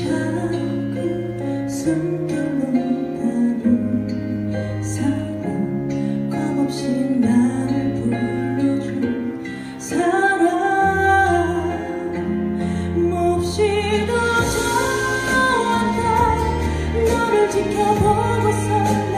작은 숨겨놓은 나를 사랑 겁없이 나를 불러준 사랑 몹시 더 좋아한다 너를 지켜보고서